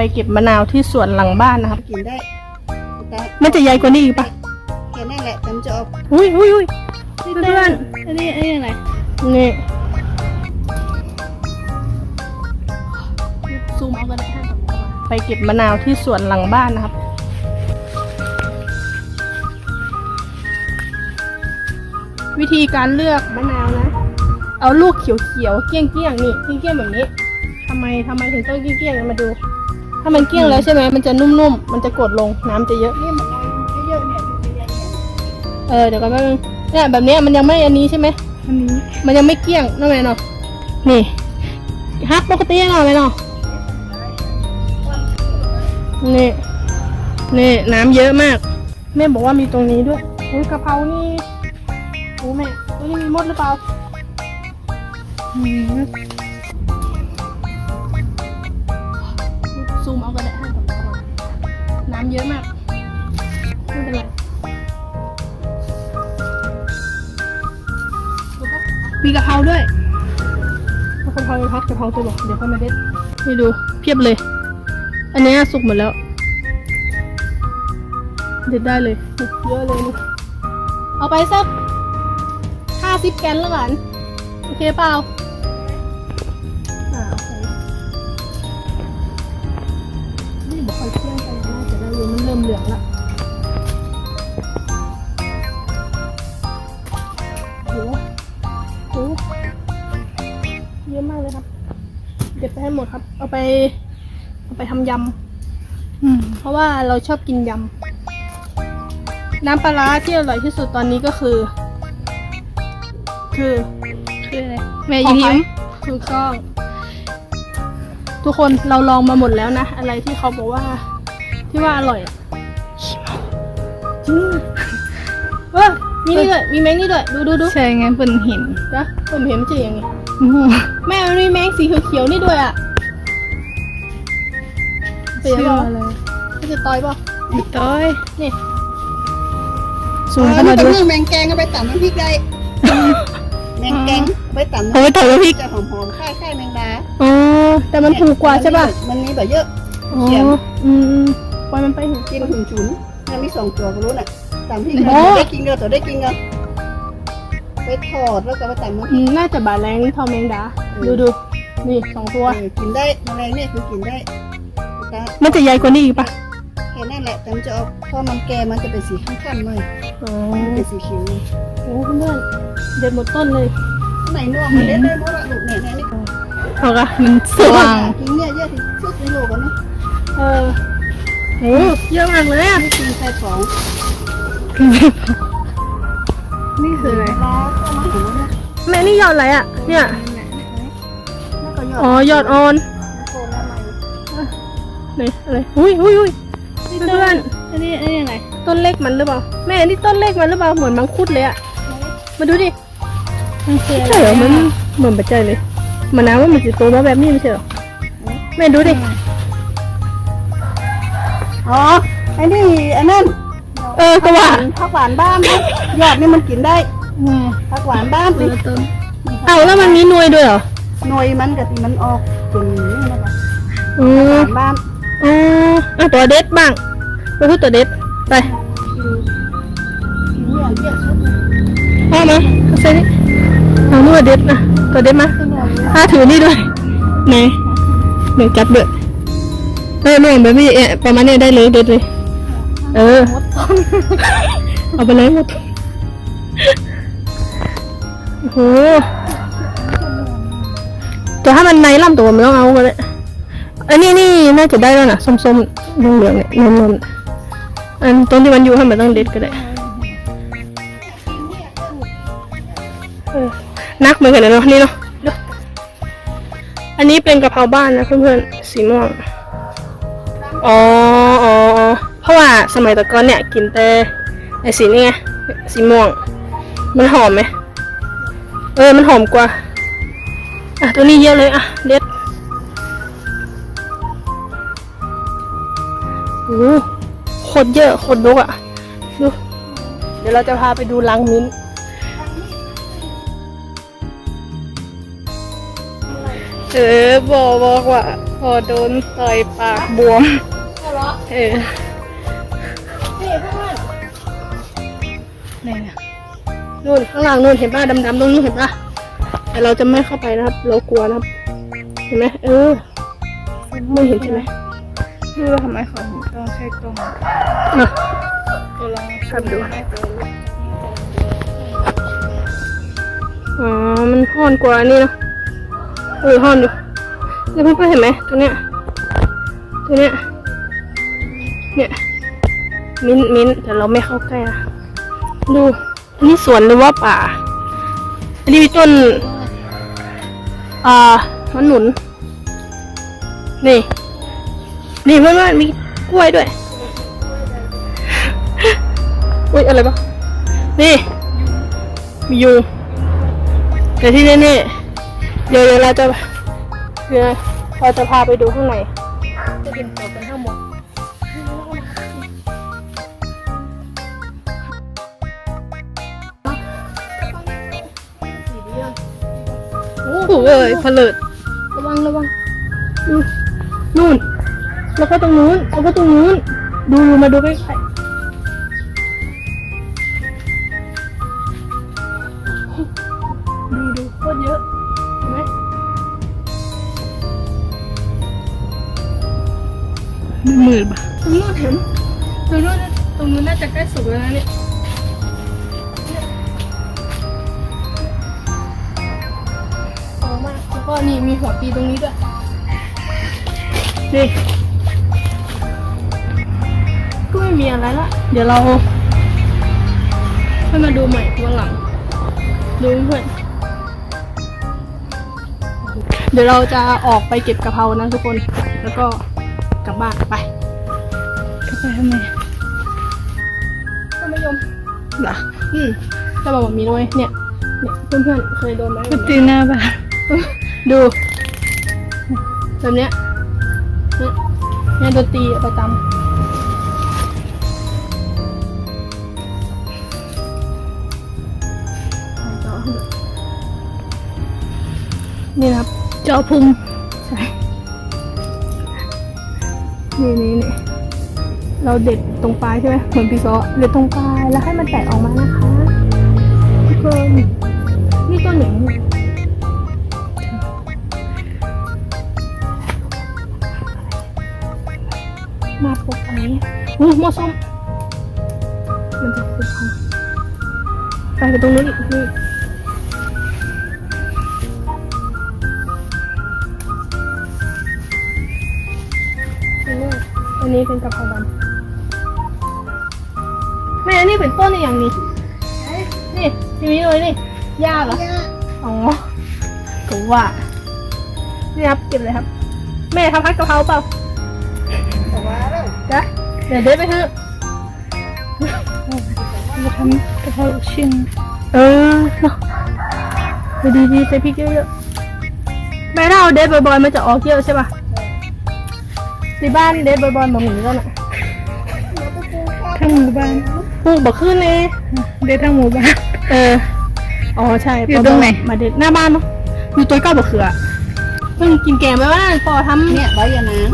ไปเก็บมะนาวที่สวนหลังบ้านนะครับ กินได้แต่มันจะใหญ่กว่านี้อีกปะแค่นั้นแหละแต่มันจะออกอุ้ยอุ้ยอุ้ยเพื่อนอันนี้อันนี้อะไรๆนี่ซูมเอากันได้ไปเก็บมะนาวที่สวนหลังบ้านนะครับวิธีการเลือกมะนาวนะ เอาลูกเขียวๆเกลี้ยงๆนี่เกลี้ยงๆแบบนี้ทำไมทำไมถึงต้องเกลี้ยงๆมาดู ถ้ามันเกลี้ยงแล้วใช่ไหมมันจะนุ่มๆมันจะกดลงน้ำจะเยอะ นี่มันเอาเยอะๆเนี่ยดูใหญ่เออเดี๋ยวกันแป๊บนึงเนี่ยแบบเนี้ยมันยังไม่อันนี้ใช่ไหมอันนี้มันยังไม่เกลี้ยงนั่นไงเนาะ นี่ฮักปกติยังไงไหมเนาะ นี่ นี่น้ำเยอะมาก แม่บอกว่ามีตรงนี้ด้วยอุ้ยกะเพรานี่โอ้แม่ตัวนี้มีมดหรือเปล่าอืมซูม เยอะมาก ไม่เป็นไรมีกะเพราด้วยกะเพราพัดกะเพราตัวบอกเดี๋ยวค่อยมาเด็ดนี่ดูเพียบเลย อันเนี้ยสุกหมดแล้ว เด็ดได้เลยนี่เยอะเลยนี่เอาไปสักห้าสิบแกนแล้วกันโอเคเปล่า ไป เอาไปทำยอืมำเพราะว่าเราชอบกินยำ น้ำปลาร้าที่อร่อยที่สุดตอนนี้ก็คือ คือคืออะไรแม่ยิ้มยิ้มถูกต้องทุกคนเราลองมาหมดแล้วนะ อะไรที่เขาบอกว่า ที่ว่าอร่อยอะจริงเออมีนี่ด้วยมีแมงนี่ด้วยดูดูดูใช่ไงเปิ่นเห็นนะผมเห็นมันจะยังไงโอ้โหแม่มันมีแมงสีเขียวๆนี่ด้วยอะเสียชื่อป่ะอะไรมันจะต่อยป่ะพี่ต้อยนี่ๆซูมเข้ามาดูเออแมงแกงเอาไปตำน้ำพริกได้แมงแกงเอาไปตำเอาไปต่อยกับพริกจะหอมๆค่ายๆแมงดาอ๋อแต่มันถูกกว่าใช่ป่ะมันมีแบบเยอะอ๋อเขียนอืมปล่อยมันไปเถอะกินหุ่นฉุนมันมีสองตัวก็รู้น่ะตำพริกโอ้ได้กินเดียวตัวได้กินเดียวไปทอดแล้วก็ไปตำน้ำพอืริกมน่าจะบาดแรงนี่ทอแมงดาอืมดูดูนี่สองตัวเออกินได้แมลงเนี่ยคือกินได้ แต่มันจะใหญ่กว่านี้อีกป่ะแค่นั้นแหละแต่มันจะออกพอมันแก่มันจะเป็นสีข้างๆหน่อยอ๋อมันเป็นสีเขียวโอ้เพื่อนๆเด็ดหมดต้นเลยไหนน่วงมันเล่นได้หมดละลูกเนี่ยเนี่ยนี่เอาละมันสว่างกินเนี่ยเยอะที่สุดในโลกแล้วนะเออโอ้เยอะมากเลยอะนี่กินไข่ของนี่คืออะไรปลาก็มาถึงแล้วนะแม่นี่ยอดอะไรอะเนี่ยแล้วก็ยอดอ๋อยอดอ่อนโคนแล้ว ใหม่นี่อะไรอุ้ยอุ้ยอุ้ยเพื่อนอันนี้อันนี้อะไรๆต้นเล็กมันหรือเปล่า แม่นี่ต้นเล็กมันหรือเปล่าเหมือนมังคุดเลยอะมาดูดิมันคืออะไรใช่เหรอมันเหมือนปัจจัยเลยมันน้ำว่ามันจะโตมาแบบนี้ไม่ใช่เหรอแม่ดูดิอ๋อไอ้นี่อันนั้นเออก็ว่าผักหวานบ้านนะยอดนี่มันกินได้แม่ผักหวานบ้านตัสิวต้นเอาแล้วมันมีหน่วยด้วยเหรอหน่วยมันกับที่มันออกเป็นนี่นะคะอืผักหอวานบ้าน อ๋ออตัวเด็ดบ้างไปพูดตัวเด็ดไปเอะสุดเลยเอามาเอาเส้นนี้เอานู่นเด็ดนะตัวเด็ดมั้ยถ้าถือนี่ด้วยไหนเหนึ่งจับเดือดเออหน่วงแบบนี้เอประมาณนี้ได้เลยเด็ดเลย เออ เอาไปเลยหมดโอ้โหแต่ถ้ามันในลำตัวมันต้องเอาก็ได้ อันนี้นี่น่าจะได้แล้วนะส้มๆเหลืองๆเนี่ยนมๆอันตรงที่มันอยู่ให้มันต้องเด็ดก็ได้นักเหมือนกันเลยเนาะนี่เนาะอันนี้เป็นกะเพราบ้านนะเพื่อนๆสีม่วงอ๋ออ๋อเพราะว่าสมัยตะก่อนเนี่ยกินแต่ไอสีนี่ไงสีม่วง มันหอมไหมเออมันหอมกว่าอะตัวนี้เยอะเลยอะเด็ด คตรเยอะโคตรดกอะดูเดี๋ยวเราจะพาไปดูรังมิ้นท์เออบอกบอกว่า พอโดนต่อยปากบวมเออนี่เพื่อนนี่นะนู่นข้างล่างนู่นเห็นป่ะดำๆตรงนู้นเห็นป่ะแต่เราจะไม่เข้าไปนะครับ เรากลัวนะครับ เห็นไหมเออไม่เห็นใช่ไหม ไม่รู้ว่าทำไมเขาถึงต้องใช้ตรงอะตัวลองขับดู อ๋อ มันห้อนกว่านี่เนอะเออห้อนอยู่แล้วเพื่อนๆเห็นไหมตัวเนี้ย ตัวเนี้ย เนี่ย มิ้นมิ้นแต่เราไม่เข้าใกล้นะ ดูนนี้สวนหรือว่าป่า อันนี้มีต้น อ่า มันหนุน นี่ นี่เพื่อนๆมีกล้วยด้วยอุ้ยอะไรปะนี่ มียุงแต่ที่แน่ๆเดี๋ยวเดี๋ยวเราจะเดี๋ยวเราจะพาไปดูข้างในจะเป็นตัวกันทั้งหมดโอ้โหเอ้ยผลิตระวังระวังดูนู่น แล้วก็ตรงนู้นแล้วก็ตรงนู้นดูดูมาดูใกล้ๆดูดูโคตรเยอะเห็นไหมหมื่นบาทตรงนู้นเห็นตรงนู้นนะตรงนู้นน่าจะใกล้สุกแล้วนะเนี่ยพอมากแล้วก็นี่มีหัวปีตรงนี้ด้วยนี่ ก็ไม่มีอะไรละ เดี๋ยวเราค่อยมาดูใหม่วันหลัง ดูเพื่อน เดี๋ยวเราจะออกไปเก็บกะเพรานะทุกคน แล้วก็กลับบ้านไปเข้าไปทำไมต้นมะยมเหรอ อืมจะบอกว่ามีด้วยเนี่ย เนี่ยเพื่อนๆเคยโดนไหมก็ตีหน้าบ้านดูแบบเนี้ยเนี่ยเนี่ยดนตรีประจำ นี่นะครับเจาพุงใช่นี่นี่นี่เราเด็ดตรงปลายใช่ไหมเหมือนพี่ซอเด็ดตรงปลายแล้วให้มันแตกออกมานะคะทุกคนนี่ต้นอย่งมาปกอันนี้อู้มอส้มมันจะเป็นพังไปไปตรงนู้นอีกนี่ นนี้เป็นกะเพราดำแม่อันนี้เป็นต้นในอย่างนี้ นี่ทีนี้เลยนี่หญ้าเหรอ อ๋อก็ว่า นี่ครับเก็บเลยครับ แม่ทำพัดกะเพราเปล่าแต่ว่าแล้วจ้ะเดี๋ยวเด็ดไปเถอะจะทำกะเพราลูกชิ้นเออเนาะดูดีๆใส่พริกเยอะๆแม่ถ้าเอาเดทบ่อยๆมันจะออกเยอะใช่ป่ะ ที่บ้านเดทบ่อยๆแบบนี้ก็น่ะทั้งหมู่บ้านปลูกบ่ขึ้นเลยเด็ดทั้งหมู่บ้านเอออ๋อใช่อยู่ตรงไหน มาเด็ดหน้าบ้านเนาะอยู่ตัวเก้าบะเขือเพิ่งกินแกงไปว่าพอทำเนี่ยใบยานาง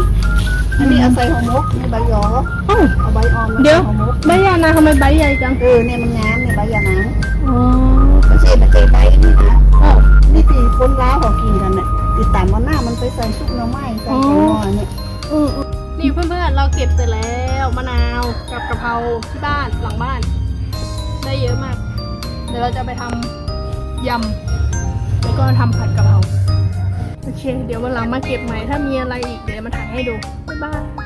อันนี้เอาใส่ห่อหมกนี่ใบยอเอ้าเอาใบอ่อนมาเดี๋ยวใส่ห่อหมกใบยานาทำไมใบใหญ่จังเออเนี่ยมันงามเนี่ยใบยานางอ๋อไม่ใช่ไม่ใช่ใบนี่นะอ้าวนี่ตีคนล้าวเขากินกันน่ะตีตามวันหน้ามันไปใส่ซุปหน่อไม้ใส่แกงหม้อเนี่ยอืมๆ นี่เพื่อนๆเราเก็บเสร็จแล้วมะนาวกับกะเพราที่บ้านหลังบ้าน ได้เยอะมาก เดี๋ยวเราจะไปทำยำแล้วก็ทำผัดกะเพราโอเค เดี๋ยววันหลังมาเก็บใหม่ถ้ามีอะไรอีกเดี๋ยวมาถ่ายให้ดูบ๊ายบาย